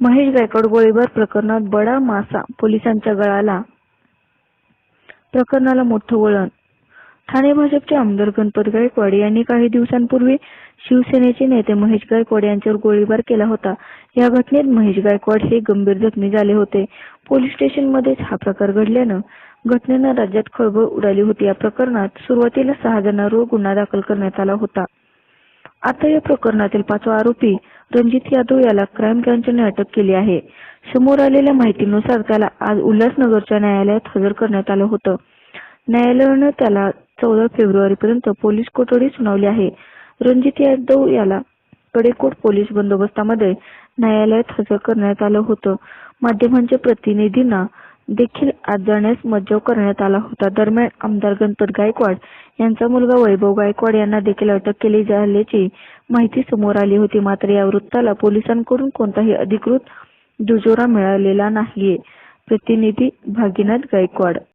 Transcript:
महेश गायकवाड गोळीबार प्रकरणात बडा मासा पोलिसांच्या गळाला. प्रकरणाला मोठं वळण. ठाणे भाजपचे आमदार गणपत गायकवाड यांनी काही दिवसांपूर्वी शिवसेनेचे नेते महेश गायकवाड यांच्यावर गोळीबार केला होता. या घटनेत महेश गायकवाड हे गंभीर जखमी झाले होते. पोलीस स्टेशनमध्येच हा प्रकार घडल्यानं घटनेनं राज्यात खळबळ उडाली होती. या प्रकरणात सुरुवातीला सहा जणांवर गुन्हा दाखल करण्यात आला होता. आता या प्रकरणातील पाचवा आरोपी रणजित यादव याला क्राईम ब्रांचने अटक केली आहे. समोर आलेल्या माहितीनुसार त्याला आज उल्हासनगरच्या न्यायालयात हजर करण्यात आलं होतं. न्यायालयानं त्याला चौदा फेब्रुवारीपर्यंत पोलीस कोठडी सुनावली आहे. रणजित यादव याला कडेकोट पोलीस बंदोबस्तामध्ये न्यायालयात हजर करण्यात आलं होतं. माध्यमांच्या प्रतिनिधींना देखील आत जाण्यास मज्जाव करण्यात आला होता. दरम्यान आमदार गणपत गायकवाड यांचा मुलगा वैभव गायकवाड यांना देखील अटक केली झाल्याची माहिती समोर आली होती. मात्र या वृत्ताला पोलिसांकडून कोणताही अधिकृत दुजोरा मिळालेला नाहीये. प्रतिनिधी भागीनाथ गायकवाड